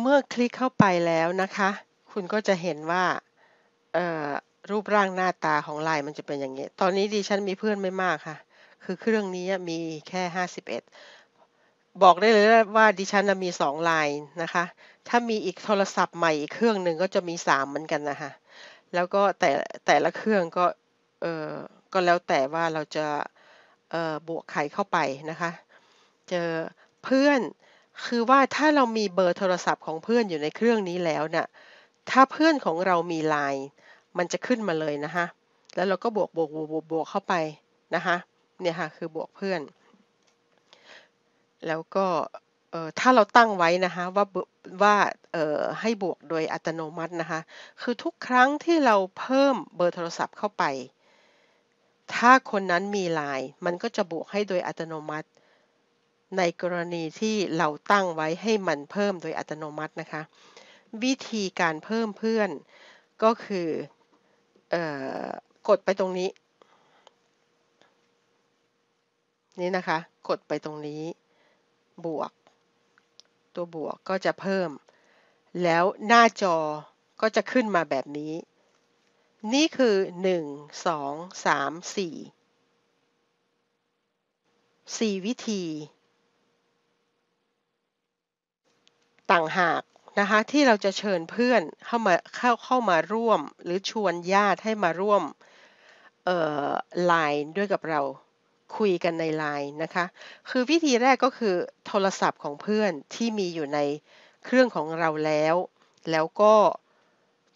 เมื่อคลิกเข้าไปแล้วนะคะ คุณก็จะเห็นว่ารูปร่างหน้าตาของ LINE มันจะเป็นอย่างงี้ ตอนนี้ดิฉันมีเพื่อนไม่มากค่ะ คือเครื่องนี้มีแค่51บอกได้เลยว่าดิฉันมี2 LINE นะคะ ถ้ามีอีกโทรศัพท์ใหม่อีกเครื่องหนึ่งก็จะมี3เหมือนกันนะคะ แล้วก็แต่แต่ละเครื่องก็เอ่อก็แล้วแต่ว่าเราจะเอ่อบวกใครเข้าไปนะคะ เจอเพื่อน คือว่าถ้าเรามีเบอร์โทรศัพท์ของเพื่อนอยู่ในเครื่องนี้แล้วเนี่ยถ้าเพื่อนของเรามี LINE มันจะขึ้นมาเลยนะคะ แล้วเราก็บวกบวกบวกบวกบวกเข้าไปนะคะ เนี่ยค่ะคือบวกเพื่อน แล้วก็เอ่อถ้าเราตั้งไว้นะคะว่าว่าเอ่อให้บวกโดยอัตโนมัตินะคะ คือทุกครั้งที่เราเพิ่มเบอร์โทรศัพท์เข้าไป ถ้าคนนั้นมี LINE มันก็จะบวกให้โดยอัตโนมัติ ในกรณีที่เราตั้งไว้ให้มันเพิ่มโดยอัตโนมัตินะคะ วิธีการเพิ่มเพื่อนก็คือเอ่อกดไปตรงนี้ นี่นะคะ กดไปตรงนี้บวก ตัวบวกก็จะเพิ่ม แล้วหน้าจอก็จะขึ้นมาแบบนี้ นี่คือ 1 2 3 4 4 วิธี ต่างหากนะคะที่เราจะเชิญเพื่อนเข้ามาเข้าเข้ามาร่วม หรือชวนญาติให้มาร่วมไลน์ด้วยกับเราคุยกันในไลน์นะคะ คือวิธีแรกก็คือโทรศัพท์ของเพื่อนที่มีอยู่ในเครื่องของเราแล้ว แล้วก็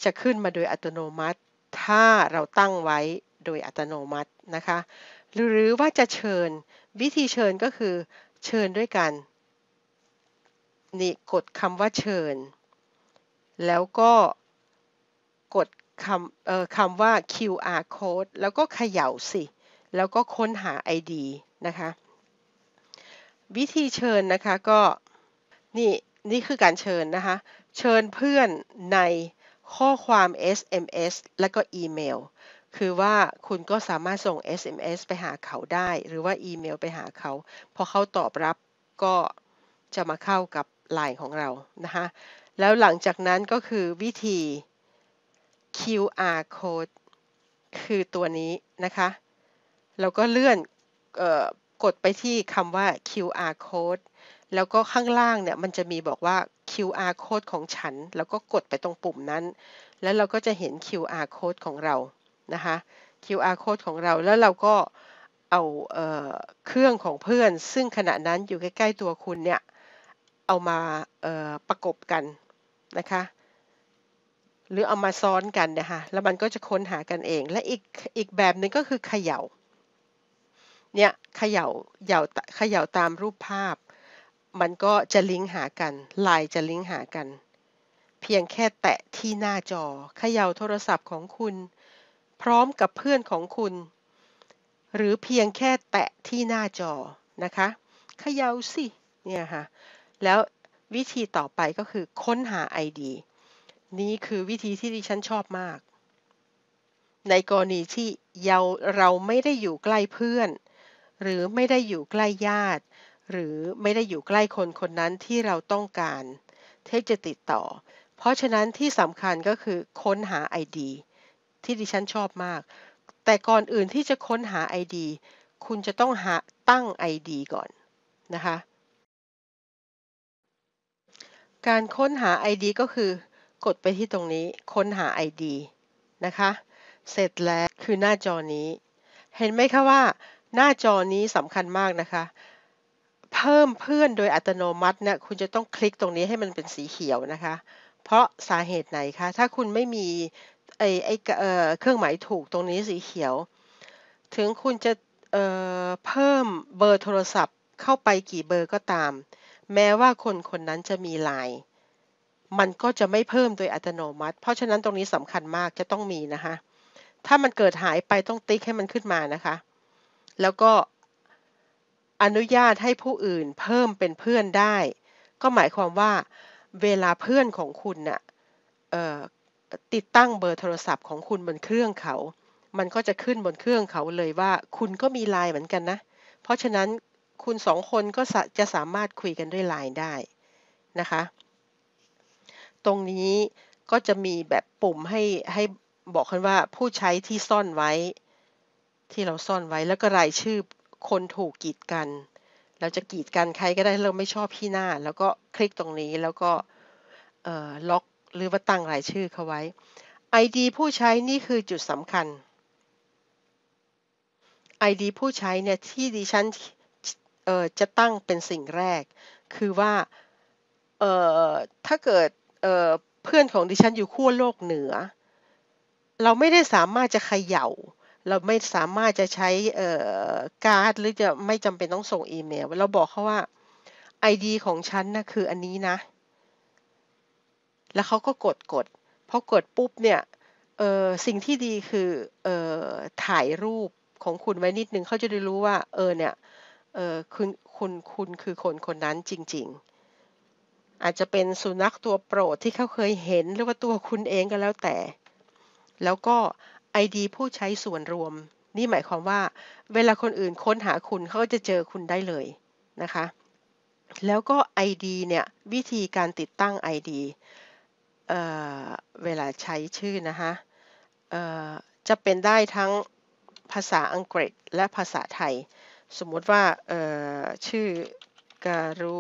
จะขึ้นมาโดยอัตโนมัติ ถ้าเราตั้งไว้โดยอัตโนมัตินะคะ หรือว่าจะเชิญวิธีเชิญก็คือเชิญด้วยกัน นี่กดคำว่าเชิญ แล้วก็กดคำเอ่อคำว่า QR code แล้วก็เขย่าสิ แล้วก็ค้นหา ID นะคะ วิธีเชิญนะคะก็นี่นี่คือการเชิญนะคะ เชิญเพื่อนในข้อความ SMS และก็อีเมล คือว่าคุณก็สามารถส่ง SMS ไปหาเขาได้ หรือว่าอีเมลไปหาเขา พอเขาตอบรับก็จะมาเข้ากับ ไลน์ของเรานะคะแล้วหลังจากนั้นก็คือวิธี QR code คือตัวนี้นะคะเราก็เลื่อนออกดไปที่คำว่า QR code แล้วก็ข้างล่างเนี่ยมันจะมีบอกว่า QR code ของฉัน แล้วก็กดไปตรงปุ่มนั้น แล้วเราก็จะเห็น QR code ของเรานะคะ QR code ของเราแล้วเราก็เอาเออเครื่องของเพื่อน ซึ่งขณะนั้นอยู่ใกล้ ๆ ตัวคุณเนี่ย เอามาประกบกันนะคะหรือเอามาซ้อนกันนะคะแล้วมันก็จะค้นหากันเอง และอีกอีกแบบหนึ่งก็คือเขย่าเนี่ยเขย่าเย่าเขย่าตามรูปภาพ มันก็จะลิงก์หากันไลน์จะลิงก์หากัน เพียงแค่แตะที่หน้าจอเขย่าโทรศัพท์ของคุณ พร้อมกับเพื่อนของคุณ หรือเพียงแค่แตะที่หน้าจอนะคะเขย่าสิเนี่ยค่ะ แล้ววิธีต่อไปก็คือค้นหา ID นี่คือวิธีที่ดิฉันชอบมาก ในกรณีที่เราเราไม่ได้อยู่ใกล้เพื่อน หรือไม่ได้อยู่ใกล้ญาติ หรือไม่ได้อยู่ใกล้คนคนนั้นที่เราต้องการที่จะติดต่อ เพราะฉะนั้นที่สำคัญก็คือค้นหา ID ที่ดิฉันชอบมาก แต่ก่อนอื่นที่จะค้นหา ID คุณจะต้องหาตั้ง ID ก่อนนะคะ การค้นหา ID ก็คือกดไปที่ตรงนี้ค้นหา ID นะคะ เสร็จแล้วคือหน้าจอนี้ เห็นไหมคะว่า หน้าจอนี้สำคัญมากนะคะ เพิ่มเพื่อนโดยอัตโนมัติเนี่ยคุณจะต้องคลิกตรงนี้ให้มันเป็นสีเขียวนะคะ เพราะสาเหตุไหนคะ ถ้าคุณไม่มีไอ้ไอ้เครื่องหมายถูกตรงนี้สีเขียว ถึงคุณจะเเพิ่มเบอร์โทรศัพท์เข้าไปกี่เบอร์ก็ตาม แม้ว่าคนคนนั้นจะมีไลน์มันก็จะไม่เพิ่มโดยอัตโนมัติ เพราะฉะนั้นตรงนี้สำคัญมากจะต้องมีนะคะ ถ้ามันเกิดหายไปต้องติ๊กให้มันขึ้นมานะคะ แล้วก็อนุญาตให้ผู้อื่นเพิ่มเป็นเพื่อนได้ ก็หมายความว่าเวลาเพื่อนของคุณน่ะติดตั้งเบอร์โทรศัพท์ของคุณบนเครื่องเขา มันก็จะขึ้นบนเครื่องเขาเลยว่า คุณก็มีไลน์เหมือนกันนะ เพราะฉะนั้น คุณสองคนก็จะสามารถคุยกันด้วยไลน์ได้นะคะ ตรงนี้ก็จะมีแบบปุ่มให้ให้บอกกันว่าผู้ใช้ที่ซ่อนไว้ ที่เราซ่อนไว้แล้วก็รายชื่อคนถูกกีดกัน เราจะกีดกันใครก็ได้เราไม่ชอบพี่หน้า แล้วก็คลิกตรงนี้แล้วก็ล็อกหรือว่าตั้งรายชื่อเขาไว้ ID ผู้ใช้นี่คือจุดสำคัญ ID ผู้ใช้เนี่ยที่ดิฉัน จะตั้งเป็นสิ่งแรก คือว่าถ้าเกิดเเพื่อนของดิฉันอยู่ขั้วโลกเหนือ เราไม่ได้สามารถจะเขย่า เราไม่สามารถจะใช้การ์ดหรือจะไม่จำเป็นต้องส่งอีเมล เราบอกเขาว่า ID ของฉันนะคืออันนี้นะ แล้วเขาก็กดกดพอกดปุ๊บเนี่ยสิ่งที่ดีคืออถ่ายรูปของคุณไว้นิดนึงเขาจะได้รู้ว่า เออเนี่ย คุณคุณคุณคือคนคนนั้นจริง ๆ อาจจะเป็นสุนัขตัวโปรดที่เขาเคยเห็นหรือว่าตัวคุณเองก็แล้วแต่ แล้วก็ ID ผู้ใช้ส่วนรวม นี่หมายความว่า เวลาคนอื่นค้นหาคุณเขาก็จะเจอคุณได้เลยนะคะ แล้วก็ ID เนี่ยวิธีการติดตั้ง ID เเวลาใช้ชื่อนะคะจะเป็นได้ทั้งภาษาอังกฤษและภาษาไทย สมมติว่าชื่อการุ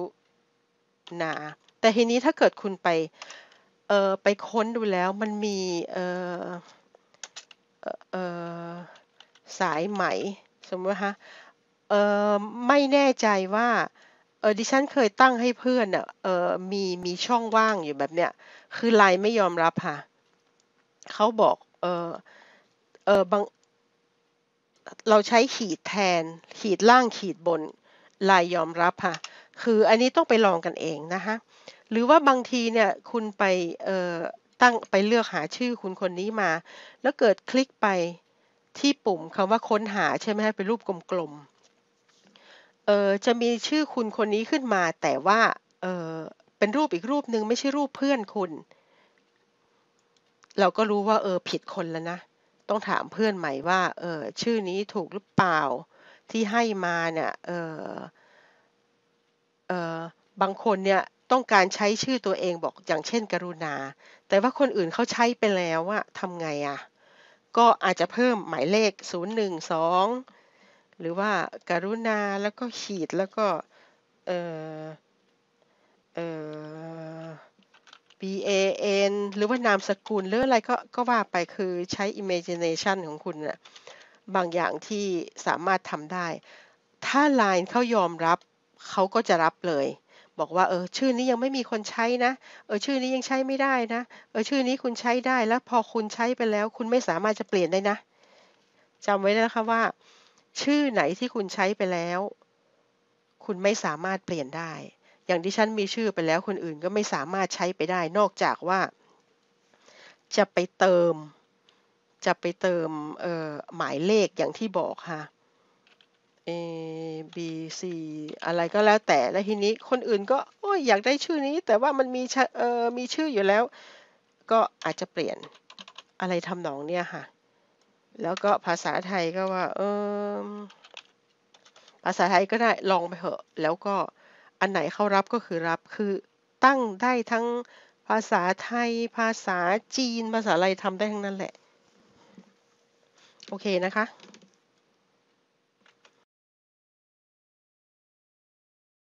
ณา แต่ทีนี้ถ้าเกิดคุณไปไปค้นดูแล้วมันมีสายไหม สมมติฮะไม่แน่ใจว่าเออดิฉันเคยตั้งให้เพื่อนอะเออมีมีช่องว่างอยู่แบบเนี้ยคือไลน์ไม่ยอมรับค่ะเขาบอกเออเออบาง เราใช้ขีดแทน ขีดล่างขีดบนลน์ยอมรับค่ะ คืออันนี้ต้องไปลองกันเองนะคะหรือว่าบางทีเนี่ยคุณไปตั้งไปเลือกหาชื่อคุณคนนี้มา แล้วเกิดคลิกไปที่ปุ่มคำว่าค้นหาใช่ไหมฮะเป็นรูปกลมๆเออจะมีชื่อคุณคนนี้ขึ้นมา แต่ว่าเออเป็นรูปอีกรูปหนึ่งไม่ใช่รูปเพื่อนคุณ เราก็รู้ว่าเออผิดคนแล้วนะ ต้องถามเพื่อนใหม่ว่า เออชื่อนี้ถูกหรือเปล่าที่ให้มาเนี่ย เออเออบางคนเนี่ยต้องการใช้ชื่อตัวเองบอกอย่างเช่น กรุณา แต่ว่าคนอื่นเขาใช้ไปแล้วว่าทำไงอะก็อาจจะเพิ่มหมายเลข 012 หรือว่าการุณาแล้วก็ขีดแล้วก็ เออเออ B A N หรือว่านามสกุลหรืออะไรก็ก็ว่าไปคือใช้ imagination ของคุณนะบางอย่างที่สามารถทำได้ ถ้า Line เขายอมรับเขาก็จะรับเลย บอกว่าเออชื่อนี้ยังไม่มีคนใช้นะ เออชื่อนี้ยังใช้ไม่ได้นะ เออชื่อนี้คุณใช้ได้แล้วพอคุณใช้ไปแล้ว คุณไม่สามารถจะเปลี่ยนได้นะจำไว้นะคะว่า ชื่อไหนที่คุณใช้ไปแล้ว คุณไม่สามารถเปลี่ยนได้ อย่างที่ฉันมีชื่อไปแล้วคนอื่นก็ไม่สามารถใช้ไปได้ นอกจากว่า จะไปเติม จะไปเติมเอ่อหมายเลขอย่างที่บอกค่ะ A B C อะไรก็แล้วแต่แล้วทีนี้คนอื่นก็โอ้ยอยากได้ชื่อนี้ แต่ว่ามันมีเอ่อมีชื่ออยู่แล้ว ก็อาจจะเปลี่ยนอะไรทำนองเนี่ยค่ะ แล้วก็ภาษาไทยก็ว่าเออภาษาไทยก็ได้ลองไปเถอะ แล้วก็ อันไหนเขารับก็คือรับคือตั้งได้ทั้งภาษาไทย ภาษาจีน ภาษาอะไรทำได้ทั้งนั้นแหละ โอเคนะคะ